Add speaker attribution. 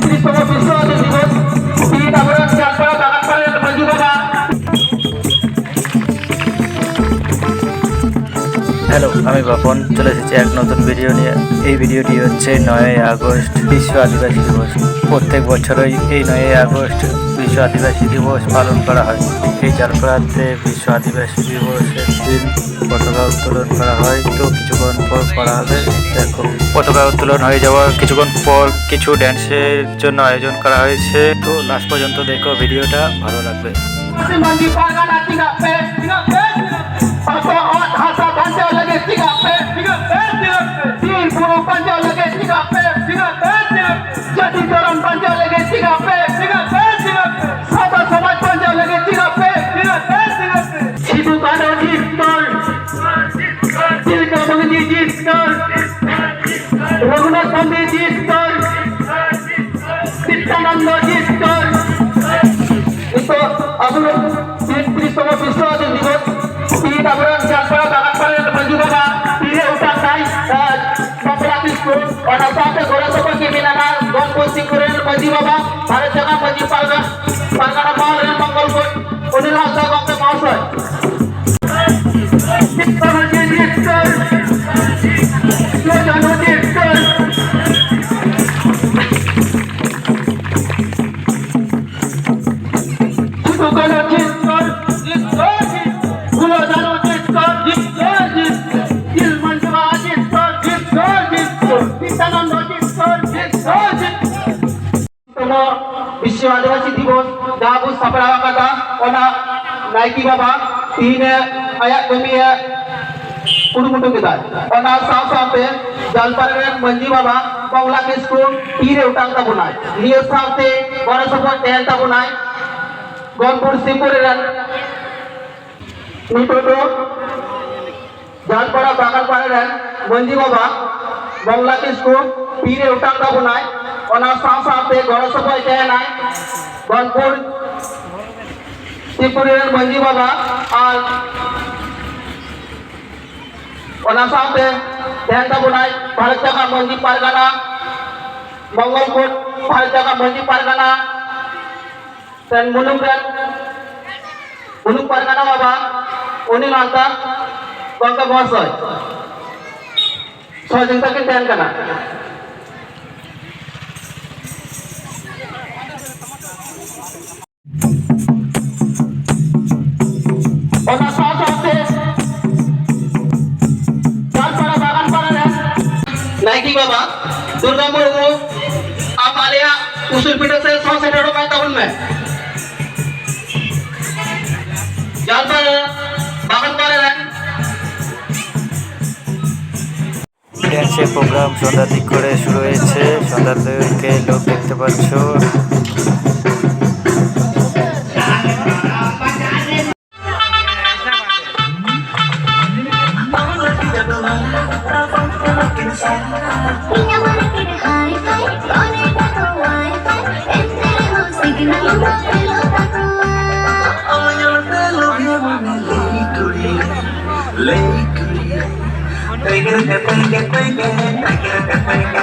Speaker 1: তেত্রিশতম বিশ্ব আদিবাসী দিবস তিন আগরণ
Speaker 2: হ্যালো, আমি বাপন চলে এসেছি এক নতুন ভিডিও নিয়ে। এই ভিডিওটি হচ্ছে নয়ই আগস্ট বিশ্ব আদিবাসী দিবস। প্রত্যেক বছরই এই নয়ই আগস্ট বিশ্ব আদিবাসী দিবস পালন করা হয়। এই চালপাড়াতে বিশ্ব আদিবাসী দিবসের দিন পতাকা উত্তোলন করা হয়। তো কিছুক্ষণ পর করা হবে। দেখো, পতাকা উত্তোলন হয়ে যাওয়ার কিছুক্ষণ পর কিছু ড্যান্সের জন্য আয়োজন করা হয়েছে। তো লাস্ট পর্যন্ত দেখো ভিডিওটা ভালো লাগবে।
Speaker 1: Tiga pe, tiga pe, tiga pe. Sibu kado jistol, Tilka Bangji jistol, Raghunath Bandi jistol, Nityananda jistol. itu আমরা তেত্রিশতম বিশ্ব অনিল হাসদা গঙ্গে মহাশয় শিক্ষামন্ত্রী ডিরেক্টর বিশ্ব আদিবাসী দিবস, দাবু সাপড়াওয়া কাটা ওনা নাইকি বাবা, তিন আয়াত কমিয়ে কুড়ুমুটু কেদার। ওনা সাও সাথে জলপারের মঞ্জি বাবা বাংলা কিসকু তীরে উঠান তাবুনায় নিয়ে সাথে বড় সফর তেল তাবুনায় গনপুর সিঙ্গুরের নিটোটো জালপাড়া বাগানপাড়ের মঞ্জি বাবা বাংলা কিসকু পীরে উঠান তাবুনায় সাও সাথে গড় সফর তেল নাই। গনপুর সিঙ্গুরের মঞ্জি বাবা আর ওনার সাথে ধ্যান তাবুনায় ভারত জায়গা মঞ্জি পারগানা মঙ্গলকোট ভারত জায়গা Manji Pargana dan mulungkan mulung pargana baba উনি মাতা গঙ্গা মহাশয়। সহযোগিতাকে দেন কেনা नाइकी बाबा दुर्गा मुर्मू आप आलिया उसूल पीठे से सौ से डेढ़ में टाउन में जान पर बागन पर है
Speaker 2: ড্যান্সের প্রোগ্রাম সন্ধ্যার দিক করে শুরু হয়েছে সন্ধ্যার দিকে লোক দেখতে পাচ্ছ
Speaker 3: Lake, lake, lake, lake, lake, lake, lake,
Speaker 4: lake, lake, lake,